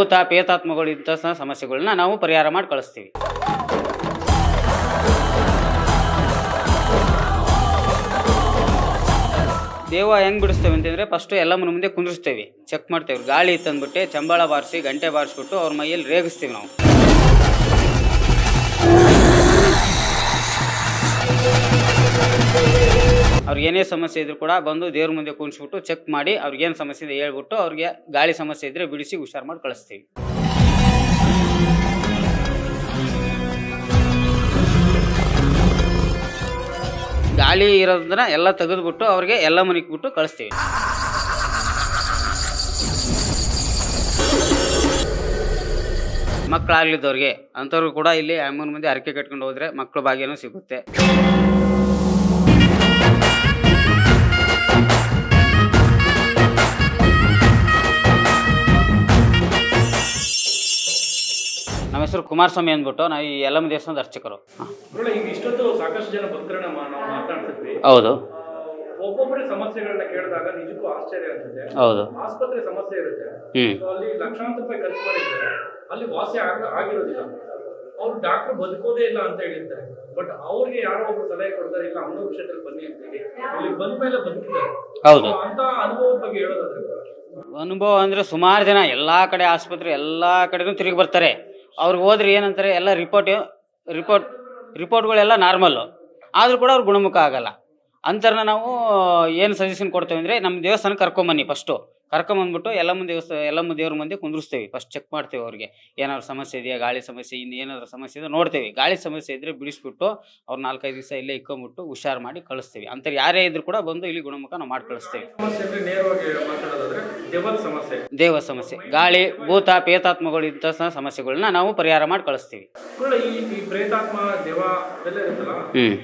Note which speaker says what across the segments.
Speaker 1: ಭೂತ ಪೇತಾತ್ಮಗಳು ಇಂಥ ಸಮಸ್ಯೆಗಳನ್ನ ನಾವು ಪರಿಹಾರ ಮಾಡಿ ಕಳಿಸ್ತೀವಿ. ದೇವ ಹೆಂಗ್ ಬಿಡಿಸ್ತೇವೆ ಅಂತಂದ್ರೆ ಫಸ್ಟ್ ಎಲ್ಲಮ್ಮನ ಮುಂದೆ ಕುಂದಿರಿಸ್ತೇವೆ. ಚೆಕ್ ಮಾಡ್ತೇವೆ. ಗಾಳಿ ತಂದ್ಬಿಟ್ಟು ಚಂಬಾಳ ಬಾರಿಸಿ, ಗಂಟೆ ಬಾರಿಸ್ಬಿಟ್ಟು ಅವ್ರ ಮೈಯಲ್ಲಿ ರೇಗಿಸ್ತೀವಿ ನಾವು. ಅವ್ರಿಗೆ ಏನೇ ಸಮಸ್ಯೆ ಇದ್ರು ಕೂಡ ಬಂದು ದೇವ್ರ ಮುಂದೆ ಕುಣಿಸ್ಬಿಟ್ಟು ಚೆಕ್ ಮಾಡಿ ಅವ್ರಿಗೆ ಏನು ಸಮಸ್ಯೆ ಇದೆ ಹೇಳ್ಬಿಟ್ಟು ಅವ್ರಿಗೆ ಗಾಳಿ ಸಮಸ್ಯೆ ಇದ್ರೆ ಬಿಡಿಸಿ ಹುಷಾರು ಮಾಡಿ ಕಳಿಸ್ತೀವಿ. ಗಾಳಿ ಇರೋದನ್ನ ಎಲ್ಲ ತೆಗೆದ್ಬಿಟ್ಟು ಅವ್ರಿಗೆ ಎಲ್ಲ ಬಿಟ್ಟು ಕಳಿಸ್ತೀವಿ. ಮಕ್ಕಳಾಗ್ಲಿದ್ದವ್ರಿಗೆ ಅಂಥವ್ರು ಕೂಡ ಇಲ್ಲಿ ಅಮ್ಮನ ಮುಂದೆ ಅರಕೆ ಕಟ್ಕೊಂಡು ಹೋದ್ರೆ ಮಕ್ಕಳ ಭಾಗ್ಯನೂ ಸಿಗುತ್ತೆ. ಹೆಸರು ಕುಮಾರಸ್ವಾಮಿ ಅಂದ್ಬಿಟ್ಟು ನಾವು ಈ ಎಲ್ಲಮ್ಮ ದೇವಸ್ಥಾನದ ಅರ್ಚಕರು.
Speaker 2: ಈಗ ಇಷ್ಟೊತ್ತು ಸಾಕಷ್ಟು ಜನ ಭಕ್ತರನ್ನ ನಾವು ಮಾತಾಡ್ತಿದ್ವಿ.
Speaker 1: ಹೌದು.
Speaker 2: ಒಬ್ಬೊಬ್ಬರೇ ಸಮಸ್ಯೆಗಳನ್ನ ಕೇಳಿದಾಗ ನಿಜಕ್ಕೂ ಆಶ್ಚರ್ಯ ಅನ್ಸುತ್ತೆ
Speaker 1: ಹೌದು.
Speaker 2: ಆಸ್ಪತ್ರೆ ಸಮಸ್ಯೆ ಇರುತ್ತೆ. ಅಲ್ಲಿ ಲಕ್ಷಾಂತರ ರೂಪಾಯಿ ಖರ್ಚು ಮಾಡಿರ್ತಾರೆ ಅಲ್ಲಿ ವಾಸಿ ಆಗ ಆಗಿರೋದಿಲ್ಲ. ಅವ್ರು ಡಾಕ್ಟರ್ ಬದುಕೋದೇ ಇಲ್ಲ ಅಂತ ಹೇಳಿರ್ತಾರೆ ಬಟ್ ಅವ್ರಿಗೆ ಯಾರೋ ಒಬ್ರು ಸಲಹೆ ಕೊಡ್ತಾರೆ ಇಲ್ಲ ಅಮ್ಮನವ್ರ ಕ್ಷೇತ್ರಕ್ಕೆ ಬನ್ನಿ ಅಂತ ಹೇಳಿ. ಇಲ್ಲಿ ಬಂದ ಮೇಲೆ ಬದುಕಿದ್ದಾರೆ.
Speaker 1: ಹೌದು.
Speaker 2: ಅಂತ ಅನುಭವದ ಬಗ್ಗೆ ಹೇಳೋದಾದ್ರೆ.
Speaker 1: ಅನುಭವ ಅಂದ್ರೆ ಸುಮಾರು ಜನ ಎಲ್ಲಾ ಕಡೆ ಆಸ್ಪತ್ರೆ ಎಲ್ಲಾ ಕಡೆನೂ ತಿರುಗಿ ಬರ್ತಾರೆ. ಅವ್ರಿಗೆ ಹೋದ್ರೆ ಏನಂತಾರೆ, ಎಲ್ಲ ರಿಪೋರ್ಟ್ ರಿಪೋರ್ಟ್ ರಿಪೋರ್ಟ್ಗಳೆಲ್ಲ ನಾರ್ಮಲ್ಲು ಆದರೂ ಕೂಡ ಅವ್ರು ಗುಣಮುಖ ಆಗಲ್ಲ. ಅಂಥವ್ರನ್ನ ನಾವು, ಏನು ಸಜೆಷನ್ ಕೊಡ್ತೇವೆ ಅಂದರೆ ನಮ್ಮ ದೇವಸ್ಥಾನಕ್ಕೆ ಕರ್ಕೊಂಬನ್ನಿ ಫಸ್ಟು ಕರ್ಕೊಂಬಂದ್ಬಿಟ್ಟು ಎಲ್ಲಮ್ಮ ದೇವಸ್ಥಾನ ಎಲ್ಲಮ್ಮ ದೇವ್ರ ಮುಂದೆ ಕುಂದ್ರಿಸ್ತೀವಿ. ಫಸ್ಟ್ ಚೆಕ್ ಮಾಡ್ತೇವೆ ಅವ್ರಿಗೆ. ಏನಾದ್ರು ಸಮಸ್ಯೆ ಇದೆಯಾ ಗಾಳಿ ಸಮಸ್ಯೆ ಇನ್ನು ಏನಾದ್ರು ಸಮಸ್ಯೆ ಇದೆ ನೋಡ್ತೇವೆ. ಗಾಳಿ ಸಮಸ್ಯೆ ಇದ್ದರೆ ಬಿಡಿಸ್ಬಿಟ್ಟು ಅವ್ರು ನಾಲ್ಕೈದು ದಿವಸ ಇಲ್ಲೇ ಇಕ್ಕೊಂಬಿಟ್ಟು ಹುಷಾರು ಮಾಡಿ ಕಳಿಸ್ತೀವಿ. ಅಂತಾರೆ ಯಾರೇ ಇದ್ರು ಕೂಡ ಬಂದು ಇಲ್ಲಿ ಗುಣಮುಖ ನಾವು ಮಾಡಿ ಕಳಿಸ್ತೀವಿ. ದೇವ ಸಮಸ್ಯೆ. ಗಾಳಿ ಭೂತ ಪೇತಾತ್ಮಗಳು ಇಂಥ ಸಮಸ್ಯೆಗಳನ್ನ ನಾವು ಪರಿಹಾರ ಮಾಡಿ ಕಳಿಸ್ತೀವಿ.
Speaker 2: ಎಲ್ಲ
Speaker 1: ಹ್ಮ್.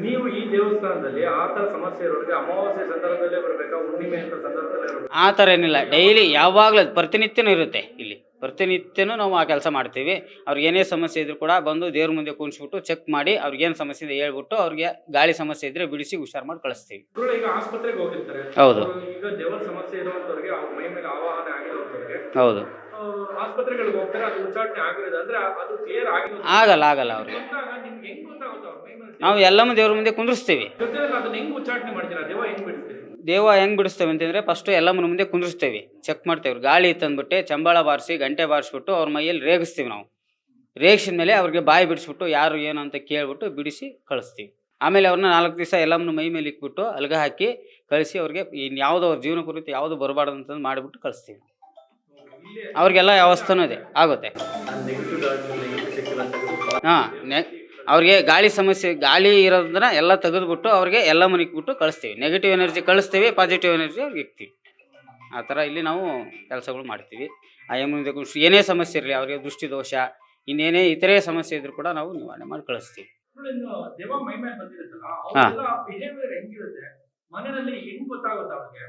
Speaker 2: ನೀವು ದೇವಸ್ಥಾನದಲ್ಲಿ ಆ ತರ ಸಮಸ್ಯೆ ಇರೋರಿಗೆ ಅಮಾವಾಸ್ಯೆ ಸಂದರ್ಭದಲ್ಲೇ ಬರಬೇಕಾ? ಹುಣ್ಣಿಮೆ ಅಂತ ಸಂದರ್ಭದಲ್ಲೇ
Speaker 1: ಆ ಥರ ಏನಿಲ್ಲ. ಡೈಲಿ ಯಾವಾಗಲೂ ಪ್ರತಿನಿತ್ಯನೂ ಇರುತ್ತೆ ಇಲ್ಲಿ. ಪ್ರತಿನಿತ್ಯನೂ ನಾವು ಆ ಕೆಲಸ ಮಾಡ್ತೀವಿ. ಅವ್ರಿಗೆ ಏನೇ ಸಮಸ್ಯೆ ಇದ್ರೂ ಕೂಡ ಬಂದು ದೇವ್ರ ಮುಂದೆ ಕೂಣಿಸ್ಬಿಟ್ಟು ಚೆಕ್ ಮಾಡಿ ಅವ್ರಿಗೆ ಏನು ಸಮಸ್ಯೆ ಇದೆ ಹೇಳ್ಬಿಟ್ಟು ಅವ್ರಿಗೆ ಗಾಳಿ ಸಮಸ್ಯೆ ಇದ್ರೆ ಬಿಡಿಸಿ ಹುಷಾರು ಮಾಡಿ ಕಳಿಸ್ತೀವಿ.
Speaker 2: ಈಗ ಆಸ್ಪತ್ರೆಗೆ ಹೋಗಿರ್ತಾರೆ.
Speaker 1: ಹೌದು.
Speaker 2: ಈಗ ದೇವರ ಸಮಸ್ಯೆ ಇರುವಂತವ್ರಿಗೆ ಅವ್ರ ಮೈ ಮೇಲೆ ಆವಾಹನೆ ಆಗಿರೋರಿಗೆ
Speaker 1: ಹೌದು.
Speaker 2: ಆಸ್ಪತ್ರೆಗಳಿಗೆ ಹೋಗ್ತಾರೆ ಅದು ಉಚ್ಚಾಟನೆ ಆಗಿರೋದು. ಅಂದ್ರೆ ಅದು ಕ್ಲಿಯರ್ ಆಗಿರೋದು.
Speaker 1: ಆಗಲ್ಲ ಆಗಲ್ಲ ಅವ್ರಿಗೆ.
Speaker 2: ಗೊತ್ತಾಗ ನಿಮ್ಗೆ ಹೆಂಗ್ ಗೊತ್ತಾಗುತ್ತೆ ಅವ್ರ? ಮೈ ಮೇಲೆ
Speaker 1: ನಾವು ಎಲ್ಲಮ್ಮ ದೇವ್ರ ಮುಂದೆ ಕುಂದ್ರಿಸ್ತೀವಿ.
Speaker 2: ಜೊತೆಲಿ ಅದನ್ನ ಹೆಂಗ್ ಉಚ್ಚಾಟನೆ ಮಾಡ್ತೀರಾ? ದೇವ ಹೆಂಗ್ ಬಿಡ್ತೀರಿ?
Speaker 1: ದೇವ ಹೆಂಗ್ ಬಿಡಿಸ್ತೇವೆ ಅಂತಂದ್ರೆ ಫಸ್ಟ್ ಎಲ್ಲಮ್ಮನ ಮುಂದೆ ಕುಂದ್ರಿಸ್ತೇವೆ. ಚೆಕ್ ಮಾಡ್ತೇವೆ ಗಾಳಿ ತಂದ್ಬಿಟ್ಟು ಚಂಬಾಳ ಬಾರಿಸಿ ಗಂಟೆ ಬಾರಿಸ್ಬಿಟ್ಟು ಅವ್ರ ಮೈಯಲ್ಲಿ ರೇಗಿಸ್ತೀವಿ ನಾವು. ರೇಗಿಸಿದ ಮೇಲೆ ಅವ್ರಿಗೆ ಬಾಯಿ ಬಿಡಿಸ್ಬಿಟ್ಟು ಯಾರು ಏನು ಅಂತ ಕೇಳ್ಬಿಟ್ಟು ಬಿಡಿಸಿ ಕಳಿಸ್ತೀವಿ. ಆಮೇಲೆ ಅವ್ರನ್ನ ನಾಲ್ಕು ದಿವಸ ಎಲ್ಲಮ್ಮನ ಮೈ ಮೇಲೆ ಇಕ್ಬಿಟ್ಟು ಅಲ್ಗ ಹಾಕಿ ಕಳಿಸಿ ಅವ್ರಿಗೆ ಇನ್ಯಾವುದೋ ಅವ್ರ ಜೀವನ ಕುರಿತು ಯಾವುದು ಬರಬಾರ್ದು ಅಂತಂದು ಮಾಡಿಬಿಟ್ಟು ಕಳಿಸ್ತೀವಿ. ಅವ್ರಿಗೆಲ್ಲ ವ್ಯವಸ್ಥೆನೂ ಇದೆ ಆಗುತ್ತೆ. ಹಾಂ ನೆ ಅವ್ರಿಗೆ ಗಾಳಿ ಸಮಸ್ಯೆ ಗಾಳಿ ಇರೋದನ್ನ ಎಲ್ಲ ತೆಗೆದುಬಿಟ್ಟು ಅವ್ರಿಗೆ ಎಲ್ಲ ಇಕ್ಬಿಟ್ಟು ಕಳಿಸ್ತೀವಿ. ನೆಗೆಟಿವ್ ಎನರ್ಜಿ ಕಳಿಸ್ತೀವಿ ಪಾಸಿಟಿವ್ ಎನರ್ಜಿ ಅವ್ರಿಗೆ ಇಕ್ತೀವಿ. ಆ ಥರ ಇಲ್ಲಿ ನಾವು ಕೆಲಸಗಳು ಮಾಡ್ತೀವಿ. ಆ ಮುಂದೆ ಏನೇ ಸಮಸ್ಯೆ ಇರಲಿ ಅವ್ರಿಗೆ ದೃಷ್ಟಿದೋಷ ಇನ್ನೇನೇ ಇತರೆ ಸಮಸ್ಯೆ ಇದ್ರೂ ಕೂಡ ನಾವು ನಿವಾರಣೆ ಮಾಡಿ ಕಳಿಸ್ತೀವಿ. ಹಾ.
Speaker 2: ಮನೆಯಲ್ಲಿ ಹೆಂಗ್ ಗೊತ್ತಾಗುತ್ತೆ ಅವ್ರಿಗೆ?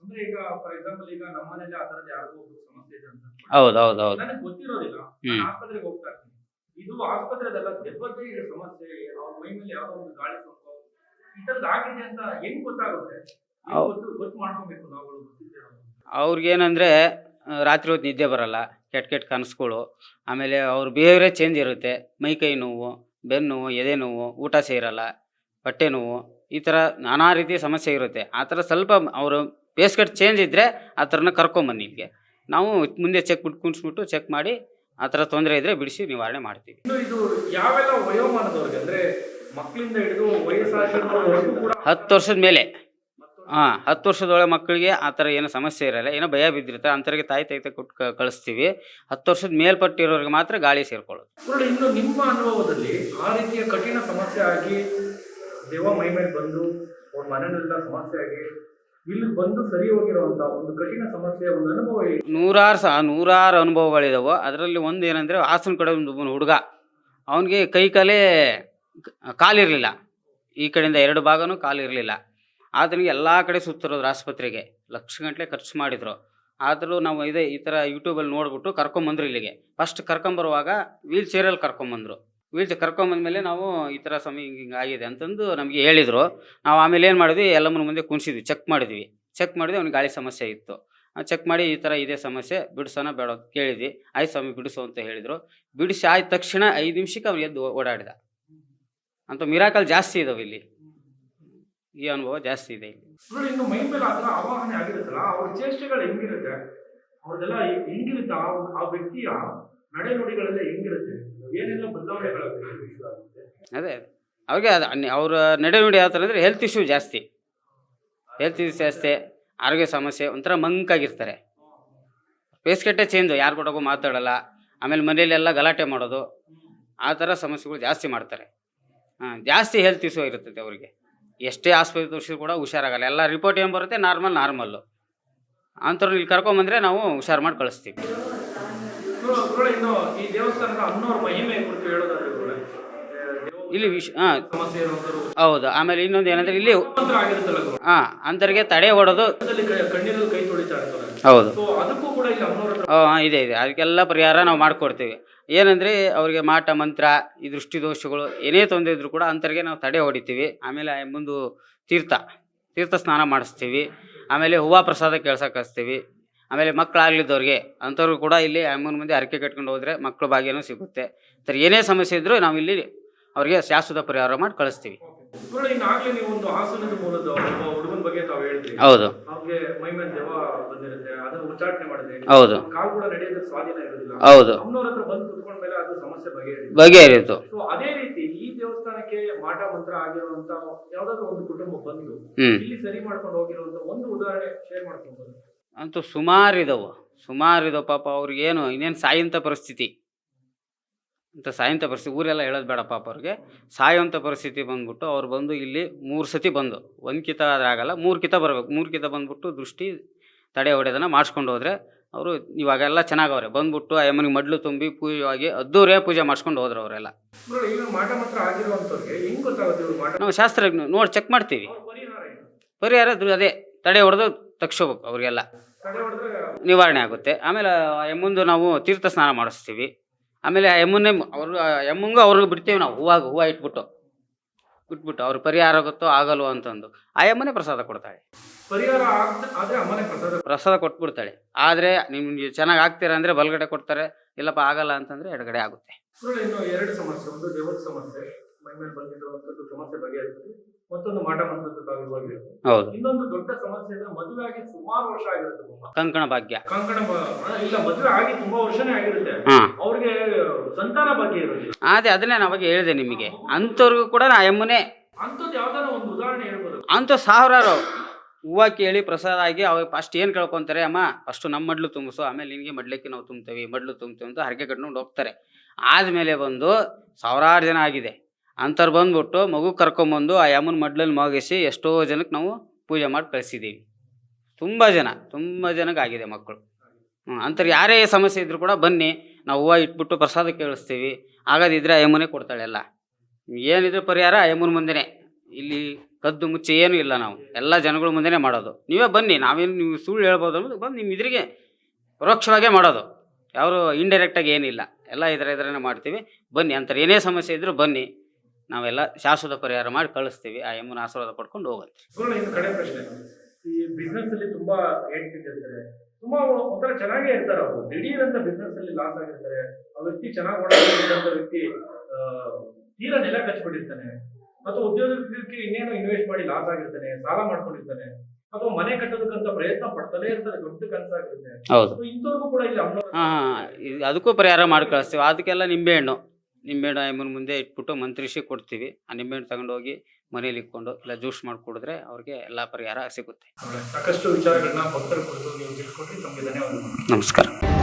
Speaker 2: ಅಂದ್ರೆ ಈಗ ಫಾರ್ ಎಕ್ಸಾಂಪಲ್ ಈಗ ನಮ್ಮ ಮನೆಯಲ್ಲಿ ಆ ತರದ ಯಾರಿಗೂ ಒಬ್ರು ಸಮಸ್ಯೆ ಇದೆ ಅಂತ
Speaker 1: ಹೌದು ಹೌದು ಹೌದು.
Speaker 2: ನನಗೆ ಗೊತ್ತಿರೋದಿಲ್ಲ. ನಾನು ಆಸ್ಪತ್ರೆಗೆ ಹೋಗ್ತಾ ಇರ್ತೀನಿ. ಇದು ಆಸ್ಪತ್ರೆದೆಲ್ಲ ದೆಬ್ಬಕ್ಕೆ ಇದು ಸಮಸ್ಯೆ ಅವ್ರ ಮೈ ಮೇಲೆ ಯಾವ್ದೋ ಒಂದು ಗಾಳಿ ಸೋಂಕು ಈ ತರದ್ ಆಗಿದೆ ಅಂತ ಹೆಂಗ್ ಗೊತ್ತಾಗುತ್ತೆ? ಗೊತ್ತು ಗೊತ್ತು ಮಾಡ್ಕೊಬೇಕು ನಾವುಗಳು ಗೊತ್ತಿದ್ದೇವೆ
Speaker 1: ಅವ್ರಿಗೇನಂದರೆ ರಾತ್ರಿ ಹೊತ್ತು ನಿದ್ದೆ ಬರಲ್ಲ ಕೆಟ್ಟ ಕೆಟ್ಟ ಕನಸುಗಳು. ಆಮೇಲೆ ಅವ್ರ ಬಿಹೇವಿಯರೇ ಚೇಂಜ್ ಇರುತ್ತೆ. ಮೈ ಕೈ ನೋವು ಬೆನ್ನು ನೋವು ಎದೆ ನೋವು ಊಟ ಸೇರಲ್ಲ ಹೊಟ್ಟೆ ನೋವು. ಈ ಥರ ನಾನಾ ರೀತಿಯ ಸಮಸ್ಯೆ ಇರುತ್ತೆ. ಆ ಥರ ಸ್ವಲ್ಪ ಅವರು ಬೇಸ್ಕಟ್ ಚೇಂಜ್ ಇದ್ದರೆ ಆ ಥರನ ಕರ್ಕೊಂಬನ್ನಿ ನಿಮಗೆ. ನಾವು ಮುಂದೆ ಚೆಕ್ ಬಿಟ್ಟು ಕುಣಿಸ್ಬಿಟ್ಟು ಚೆಕ್ ಮಾಡಿ ಆ ಥರ ತೊಂದರೆ ಇದ್ದರೆ ಬಿಡಿಸಿ ನಿವಾರಣೆ ಮಾಡ್ತೀವಿ.
Speaker 2: ಇನ್ನು ಇದು ಯಾವೆಲ್ಲ ವಯೋಮಾನದವ್ರಿಗೆ? ಅಂದ್ರೆ ಮಕ್ಕಳಿಂದ ಹಿಡಿದು ವಯಸ್ಸಾಗಿರೋವರೆಗೂ ಕೂಡ
Speaker 1: ಹತ್ತು ವರ್ಷದ ಮೇಲೆ. ಹಾಂ ಹತ್ತು ವರ್ಷದೊಳಗೆ ಮಕ್ಕಳಿಗೆ ಆ ಥರ ಏನೋ ಸಮಸ್ಯೆ ಇರಲ್ಲ. ಏನೋ ಭಯ ಬಿದ್ದಿರ್ತಾರೆ ಅಂಥವ್ರಿಗೆ ತಾಯಿ ತಾಯಿ ಕೊಟ್ಟು ಕಳಿಸ್ತೀವಿ. ಹತ್ತು ವರ್ಷದ ಮೇಲ್ಪಟ್ಟಿರೋರಿಗೆ ಮಾತ್ರ ಗಾಳಿ ಸೇರ್ಕೊಳ್ಳೋದು.
Speaker 2: ಇನ್ನು ನಿಮ್ಮ ಅನುಭವದಲ್ಲಿ ಆ ರೀತಿಯ ಕಠಿಣ ಸಮಸ್ಯೆ ಆಗಿ ದೇವ ಮೈ ಮೇಲೆ ಬಂದು ಅವ್ರ ಮನೆಯಲ್ಲೆಲ್ಲ ಸಮಸ್ಯೆ ಆಗಿ ಇಲ್ಲಿ ಬಂದು ಸರಿ ಹೋಗಿರುವಂತ ಒಂದು ಕಠಿಣ ಸಮಸ್ಯೆಯ ಒಂದು ಅನುಭವ?
Speaker 1: ನೂರಾರು ಸಹ ನೂರಾರು ಅನುಭವಗಳಿದಾವೆ. ಅದರಲ್ಲಿ ಒಂದು ಏನಂದ್ರೆ ಹಾಸನ ಕಡೆ ಒಂದು ಹುಡುಗ. ಅವನಿಗೆ ಕೈ ಕಾಲೇ ಕಾಲಿರಲಿಲ್ಲ. ಈ ಕಡೆಯಿಂದ ಎರಡು ಭಾಗನೂ ಕಾಲಿರಲಿಲ್ಲ. ಆತನಿಗೆ ಎಲ್ಲ ಕಡೆ ಸುತ್ತಿರೋದ್ರು ಆಸ್ಪತ್ರೆಗೆ. ಲಕ್ಷ ಗಂಟಲೆ ಖರ್ಚು ಮಾಡಿದರು. ಆದರೂ ನಾವು ಇದೇ ಈ ಥರ ಯೂಟ್ಯೂಬಲ್ಲಿ ನೋಡ್ಬಿಟ್ಟು ಕರ್ಕೊಂಬಂದ್ರು ಇಲ್ಲಿಗೆ. ಫಸ್ಟ್ ಕರ್ಕೊಂಬರುವಾಗ ವೀಲ್ ಚೇರಲ್ಲಿ ಕರ್ಕೊಂಬಂದರು. ಚೇರ್ ಕರ್ಕೊಂಬಂದ್ಮೇಲೆ ನಾವು ಈ ಥರ ಸಮಯ ಹಿಂಗೆ ಹಿಂಗೆ ಆಗಿದೆ ಅಂತಂದು ನಮಗೆ ಹೇಳಿದರು. ನಾವು ಆಮೇಲೆ ಏನು ಮಾಡಿದ್ವಿ, ಎಲ್ಲಮ್ಮನ ಮುಂದೆ ಕುಣಿಸಿದ್ವಿ ಚೆಕ್ ಮಾಡಿದ್ವಿ. ಚೆಕ್ ಮಾಡಿದ್ವಿ ಅವ್ನಿಗೆ ಗಾಳಿ ಸಮಸ್ಯೆ ಇತ್ತು. ಚೆಕ್ ಮಾಡಿ ಈ ಥರ ಇದೆ ಸಮಸ್ಯೆ ಬಿಡಿಸೋಣ ಬೇಡ ಕೇಳಿದ್ವಿ. ಆಯ್ತು ಸ್ವಾಮಿ, ಬಿಡಿಸು ಅಂತ ಹೇಳಿದರು. ಬಿಡಿಸಿ ಆದ ತಕ್ಷಣ ಐದು ನಿಮಿಷಕ್ಕೆ ಅವ್ನು ಎದ್ದು ಓಡಾಡಿದ. ಅಂತ ಮಿರಾಕಲ್ ಜಾಸ್ತಿ ಇದಾವೆ ಇಲ್ಲಿ. ಈ ಅನುಭವ ಜಾಸ್ತಿ ಇದೆ ಇಲ್ಲಿ. ಅದೇ, ಅವ್ರಿಗೆ ಅದು ಅವ್ರ ನಡೆ ನುಡಿ ಯಾವ ಥರ ಅಂದರೆ ಹೆಲ್ತ್ ಇಶ್ಯೂ ಜಾಸ್ತಿ. ಹೆಲ್ತ್ ಇಶ್ಯೂ ಜಾಸ್ತಿ, ಆರೋಗ್ಯ ಸಮಸ್ಯೆ, ಒಂಥರ ಮಂಕಾಗಿರ್ತಾರೆ ಚೇಂಜು ಚೇಂಜ್ ಯಾರು ಕೊಡೋಕ್ಕೂ ಮಾತಾಡಲ್ಲ. ಆಮೇಲೆ ಮನೇಲೆಲ್ಲ ಗಲಾಟೆ ಮಾಡೋದು, ಆ ಥರ ಸಮಸ್ಯೆಗಳು ಜಾಸ್ತಿ ಮಾಡ್ತಾರೆ. ಹಾಂ, ಜಾಸ್ತಿ ಹೆಲ್ತ್ ಇಶ್ಯೂ ಇರುತ್ತೆ ಅವರಿಗೆ. ಎಷ್ಟೇ ಆಸ್ಪತ್ರೆ ತೋರಿಸಿದ್ರು ಕೂಡ ಹುಷಾರಾಗಲ್ಲ. ಎಲ್ಲ ರಿಪೋರ್ಟ್ ಏನು ಬರುತ್ತೆ? ನಾರ್ಮಲ್ ನಾರ್ಮಲ್ಲು ಅಂಥವ್ರು ಇಲ್ಲಿ ಕರ್ಕೊಂಬಂದರೆ ನಾವು ಹುಷಾರು ಮಾಡಿ ಕಳಿಸ್ತೀವಿ.
Speaker 2: ಗುರುಗಳೇ, ಇನ್ನು ಈ ದೇವಸ್ಥಾನದ ಅನ್ನೋರ್ ಮಹಿಮೆ ಕುರಿತು ಹೇಳೋದಾದ್ರೆ ಗುರುಗಳೇ,
Speaker 1: ಇಲ್ಲಿ ವಿಷ ಹಾಂ
Speaker 2: ಸಮಸ್ಯೆ ಇರೋರು
Speaker 1: ಹೌದು ಆಮೇಲೆ ಇನ್ನೊಂದು ಏನಂದ್ರೆ ಇಲ್ಲಿ
Speaker 2: ಮಾತ್ರ ಆಗಿರುತ್ತಲ್ಲ ಗುರು.
Speaker 1: ಹಾಂ ಅಂಥವ್ರಿಗೆ ತಡೆ ಹೊಡೋದು
Speaker 2: ಅದರಲ್ಲಿ ಕ- ಕಣ್ಣೀರಲ್ಲಿ ಕೈ ತೊಳಿತಾ ಇರ್ತಾರೆ
Speaker 1: ಹೌದು.
Speaker 2: ಸೊ ಅದಕ್ಕೂ ಕೂಡ ಇಲ್ಲಿ ಅಮ್ಮನವ್ರ ಹತ್ರ
Speaker 1: ಹಾಂ ಇದೆ ಇದೆ. ಅದಕ್ಕೆಲ್ಲ ಪರಿಹಾರ ನಾವು ಮಾಡಿಕೊಡ್ತೀವಿ. ಏನಂದ್ರೆ ಅವರಿಗೆ ಮಾಟ ಮಂತ್ರ ಈ ದೃಷ್ಟಿ ದೋಷಗಳು ಏನೇ ತೊಂದರೆ ಇದ್ರೂ ಕೂಡ ಅಂಥವ್ರಿಗೆ ನಾವು ತಡೆ ಹೊಡಿತೀವಿ. ಆಮೇಲೆ ಮುಂದೆ ತೀರ್ಥ. ತೀರ್ಥ ಸ್ನಾನ ಮಾಡಿಸ್ತೀವಿ. ಆಮೇಲೆ ಹೂವಾ ಪ್ರಸಾದ ಕೇಳ್ಸಕ್ಕೆ ಹಚ್ತೀವಿ. ಆಮೇಲೆ ಮಕ್ಕಳಾಗ್ಲಿದ್ದವ್ರಿಗೆ ಅಂಥವ್ರು ಕೂಡ ಇಲ್ಲಿ ಅಮ್ಮನ ಮುಂದೆ ಹರಕೆ ಕಟ್ಕೊಂಡು ಹೋದರೆ ಮಕ್ಕಳು ಭಾಗ್ಯನೂ ಸಿಗುತ್ತೆ. ಸರ್ ಏನೇ ಸಮಸ್ಯೆ ಇದ್ದರೂ ನಾವು ಇಲ್ಲಿ ಅವರಿಗೆ ಶಾಶ್ವತ ಪರಿಹಾರ ಮಾಡಿ ಕಳಿಸ್ತೀವಿ. ಹೌದು. ಹೌದು. ಹೌದು. ಬಗೆಹರಿಯಿತು.
Speaker 2: ಅದೇ ರೀತಿ ಈ ದೇವಸ್ಥಾನಕ್ಕೆ ಮಾಟ ಮಂತ್ರ ಆಗಿರುವಂತ ಯಾವ್ದಾದ್ರು ಒಂದು ಕುಟುಂಬ ಬಂದು
Speaker 1: ಹ್ಞೂ
Speaker 2: ಇಲ್ಲಿ ಸರಿ ಮಾಡ್ಕೊಂಡು ಹೋಗಿರುವಂತ ಒಂದು ಉದಾಹರಣೆ ಶೇರ್ ಮಾಡ್ಕೊಂಡು
Speaker 1: ಅಂತೂ ಸುಮಾರು ಸುಮಾರಿದವು ಸುಮಾರು ಇದಾವೆ ಪಾಪ ಅವ್ರಿಗೇನು ಇನ್ನೇನು ಸಾಯಂತ ಪರಿಸ್ಥಿತಿ. ಅಂತ ಸಾಯಂತ ಪರಿಸ್ಥಿತಿ ಊರೆಲ್ಲ ಹೇಳೋದು ಬೇಡ ಪಾಪ ಅವ್ರಿಗೆ. ಸಾಯುವಂಥ ಪರಿಸ್ಥಿತಿ ಬಂದ್ಬಿಟ್ಟು ಅವ್ರು ಬಂದು ಇಲ್ಲಿ ಮೂರು ಸತಿ ಬಂದು ಒಂದು ಕಿತ ಆದರೆ ಆಗಲ್ಲ ಮೂರು ಕಿತ ಬರಬೇಕು. ಮೂರು ಕಿತ ಬಂದ್ಬಿಟ್ಟು ದೃಷ್ಟಿ ತಡೆ ಹೊಡೆದನ್ನು ಮಾಡಿಸ್ಕೊಂಡು ಹೋದರೆ ಅವರು ಇವಾಗೆಲ್ಲ ಚೆನ್ನಾಗವ್ರೆ. ಬಂದ್ಬಿಟ್ಟು ಆ ಯಮ್ಮನಿಗೆ ಮಡ್ಲು ತುಂಬಿ ಪೂಜೆಯಾಗಿ ಅದ್ದೂರೇ ಪೂಜೆ ಮಾಡಿಸ್ಕೊಂಡು ಹೋದ್ರು ಅವರೆಲ್ಲ. ನಾವು ಶಾಸ್ತ್ರಜ್ಞ ನೋಡಿ ಚೆಕ್ ಮಾಡ್ತೀವಿ.
Speaker 2: ಪರಿಹಾರ
Speaker 1: ಅದೇ ತಡೆ ಹೊಡೆದು ತಗ್ಸ್ಕೋಬೇಕು ಅವ್ರಿಗೆಲ್ಲ. ನಿವಾರಣೆ ಆಗುತ್ತೆ. ಆಮೇಲೆ ಎಮ್ಮಂದು ನಾವು ತೀರ್ಥ ಸ್ನಾನ ಮಾಡಿಸ್ತೀವಿ. ಆಮೇಲೆ ಆ ಎಮ್ಮನ್ನೇ ಅವ್ರು ಎಮ್ಮಂಗೂ ಅವ್ರಿಗೆ ಬಿಡ್ತೀವಿ ನಾವು. ಹೂವಾಗ ಹೂವು ಇಟ್ಬಿಟ್ಟು. ಬಿಟ್ಬಿಟ್ಟು ಅವ್ರ ಪರಿಹಾರ ಆಗುತ್ತೋ ಆಗಲ್ವೋ ಅಂತಂದು. ಆ ಯಮ್ಮನೆ ಪ್ರಸಾದ ಕೊಡ್ತಾಳೆ.
Speaker 2: ಪರಿಹಾರ ಪ್ರಸಾದ
Speaker 1: ಕೊಟ್ಬಿಡ್ತಾಳೆ. ಆದರೆ ನಿಮ್ಗೆ ಚೆನ್ನಾಗಿ ಆಗ್ತೀರಾ ಅಂದರೆ ಬಲಗಡೆ ಕೊಡ್ತಾರೆ. ಇಲ್ಲಪ್ಪ ಆಗಲ್ಲ ಅಂತಂದರೆ ಎಡಗಡೆ ಆಗುತ್ತೆ.
Speaker 2: ಗುರುಗಳೇ, ಎರಡು ಸಮಸ್ಯೆ ಒಂದು ದೇವರ ಸಮಸ್ಯೆ. ಮೈ ಮೇಲೆ ಬಂದಿರುವಂತದ್ದು ಸಮಸ್ಯೆ ಬಗೆಹರಿಸುತ್ತೆ. ಮತ್ತೊಂದು ಮಾಟ ಮಂತ್ರದ್ದಾಗಿರುವಾಗ
Speaker 1: ಹೌದು.
Speaker 2: ಇನ್ನೊಂದು ದೊಡ್ಡ ಸಮಸ್ಯೆ ಅಂದ್ರೆ ಮದುವೆ ಆಗಿ ಸುಮಾರು ವರ್ಷ ಆಗಿರುತ್ತೆ
Speaker 1: ಕಂಕಣ ಭಾಗ್ಯ.
Speaker 2: ಕಂಕಣ ಇಲ್ಲ ಮದುವೆ ಆಗಿ ತುಂಬಾ ವರ್ಷನೇ ಆಗಿರುತ್ತೆ. ಅವ್ರಿಗೆ ಸಂತಾನ ಭಾಗ್ಯ ಇರುತ್ತೆ
Speaker 1: ಅದೇ ಅದನ್ನೇ ನಾವಾಗ ಹೇಳಿದೆ ನಿಮಗೆ. ಅಂತವ್ರಿಗೂ ಕೂಡ ನಾ ಎಮ್ಮನೆ
Speaker 2: ಅಂತದ್ ಯಾವ್ದಾರ ಒಂದು ಉದಾಹರಣೆ ಹೇಳ್ಬೋದು.
Speaker 1: ಅಂತ ಸಾವಿರಾರು ಹೂವು ಕೇಳಿ ಪ್ರಸಾದ ಆಗಿ ಅವಾಗ ಫಸ್ಟ್ ಏನು ಕೇಳ್ಕೊಂತಾರೆ ಅಮ್ಮ ಫಸ್ಟ್ ನಮ್ಮ ಮಡ್ಲು ತುಂಬಿಸು ಆಮೇಲೆ ನಿನಗೆ ಮಡ್ಲಿಕ್ಕೆ ನಾವು ತುಂಬ್ತೇವೆ ಮಡ್ಲು ತುಂಬ್ತೇವೆ ಅಂತ ಹರಕೆ ಕಟ್ಕೊಂಡು ಹೋಗ್ತಾರೆ. ಆದಮೇಲೆ ಬಂದು ಸಾವಿರಾರು ಜನ ಆಗಿದೆ. ಅಂಥವ್ರು ಬಂದ್ಬಿಟ್ಟು ಮಗು ಕರ್ಕೊಂಬಂದು ಆ ಯಮನ ಮಡ್ಲಲ್ಲಿ ಮಗಿಸಿ ಎಷ್ಟೋ ಜನಕ್ಕೆ ನಾವು ಪೂಜೆ ಮಾಡಿ ಕಳಿಸಿದ್ದೀವಿ ತುಂಬ ಜನ, ತುಂಬ ಜನಕ್ಕೆ ಆಗಿದೆ ಮಕ್ಕಳು ಹ್ಞೂ ಅಂಥವ್ರು ಯಾರೇ ಸಮಸ್ಯೆ ಇದ್ದರೂ ಕೂಡ ಬನ್ನಿ, ನಾವು ಹೂವು ಇಟ್ಬಿಟ್ಟು ಪ್ರಸಾದ ಕೇಳಿಸ್ತೀವಿ. ಆಗೋದಿದ್ರೆ ಆ ಯಮನೇ ಕೊಡ್ತಾಳೆ ಎಲ್ಲ. ಏನಿದ್ರು ಪರಿಹಾರ ಆ ಯಮ್ಮನ ಮುಂದೆನೇ. ಇಲ್ಲಿ ಕದ್ದು ಮುಚ್ಚಿ ಏನೂ ಇಲ್ಲ ನಾವು. ಎಲ್ಲ ಜನಗಳ ಮುಂದೆನೇ ಮಾಡೋದು. ನೀವೇ ಬನ್ನಿ, ನಾವೇನು ನೀವು ಸುಳ್ಳು ಹೇಳ್ಬೋದು ಅನ್ನೋದು ಬಂದು ನಿಮ್ಮ ಇದ್ರಿಗೆ ಪರೋಕ್ಷವಾಗೇ ಮಾಡೋದು. ಯಾರು ಇಂಡೈರೆಕ್ಟಾಗಿ ಏನಿಲ್ಲ. ಎಲ್ಲ ಇದರ ಇದರನ್ನೇ ಮಾಡ್ತೀವಿ. ಬನ್ನಿ ಅಂತಾರೆ ಏನೇ ಸಮಸ್ಯೆ ಇದ್ದರೂ ಬನ್ನಿ. ನಾವೆಲ್ಲ ಶಾಶ್ವತ ಪರಿಹಾರ ಮಾಡಿ ಕಳಿಸ್ತೀವಿ ಆ ಎಮ್ಮನ ಆಶೀರ್ವಾದ ಪಡ್ಕೊಂಡು ಹೋಗುತ್ತೆ
Speaker 2: ಗುರುಗಳೇ, ಇನ್ನು ಕಡೆ ಪ್ರಶ್ನೆ. ಈ ಬಿಸ್ನೆಸ್ ಅಲ್ಲಿ ತುಂಬಾ ಹೇಳ್ತಿರ್ತಾರೆ ತುಂಬಾ ಒಂಥರ ಚೆನ್ನಾಗೇ ಇರ್ತಾರೆ ಅವರು. ದಿಢೀರ್ ಅಂತ ಬಿಸ್ನೆಸ್ ಅಲ್ಲಿ ಲಾಸ್ ಆಗಿರ್ತಾರೆ. ಆ ವ್ಯಕ್ತಿ ಚೆನ್ನಾಗಿ ಓಡಾಡಿದಂತ ವ್ಯಕ್ತಿ ಆ, ತೀರಾ ನೆಲ ಕಚ್ಬಿಟ್ಟಿರ್ತಾನೆ ಅಥವಾ ಉದ್ಯೋಗಕ್ಕೆ ಇನ್ನೇನೋ ಇನ್ವೆಸ್ಟ್ ಮಾಡಿ ಲಾಸ್ ಆಗಿರ್ತಾನೆ ಸಾಲ ಮಾಡ್ಕೊಂಡಿರ್ತಾನೆ. ಅಥವಾ ಮನೆ ಕಟ್ಟೋದಕ್ಕಂತ ಪ್ರಯತ್ನ ಪಡ್ತಲೇ ಇರ್ತಾರೆ ದೊಡ್ಡ ಕನಸಾಗಿರುತ್ತೆ
Speaker 1: ಹೌದು.
Speaker 2: So ಇಂಥವ್ರಿಗೂ ಕೂಡ ಇಲ್ಲಿ ಅಮ್ಮ
Speaker 1: ಹಾಂ ಅದಕ್ಕೂ ಪರಿಹಾರ ಮಾಡಿ ಕಳಿಸ್ತೀವಿ. ಅದಕ್ಕೆಲ್ಲ ನಿಂಬೆಹಣ್ಣು ನಿಂಬೆಹಣ್ಣು ಆಯಮ್ಮನ ಮುಂದೆ ಇಟ್ಬಿಟ್ಟು ಮಂತ್ರಿಸಿ ಕೊಡ್ತೀವಿ. ಆ ನಿಂಬೆಹಣ್ಣು ತಗೊಂಡೋಗಿ ಮನೇಲಿ ಇಟ್ಕೊಂಡು ಇಲ್ಲ ಜ್ಯೂಸ್ ಮಾಡಿ ಕುಡಿದ್ರೆ ಅವ್ರಿಗೆ ಎಲ್ಲ ಪರಿಹಾರ ಸಿಗುತ್ತೆ.
Speaker 2: ಸಾಕಷ್ಟು ವಿಚಾರಗಳನ್ನ ಭಕ್ತರು ಕುರಿತು ನೀವು ತಿಳ್ಕೊಂಡ್ರಿ. ತಮಗೆ ಧನ್ಯವಾದಗಳು.
Speaker 1: ನಮಸ್ಕಾರ.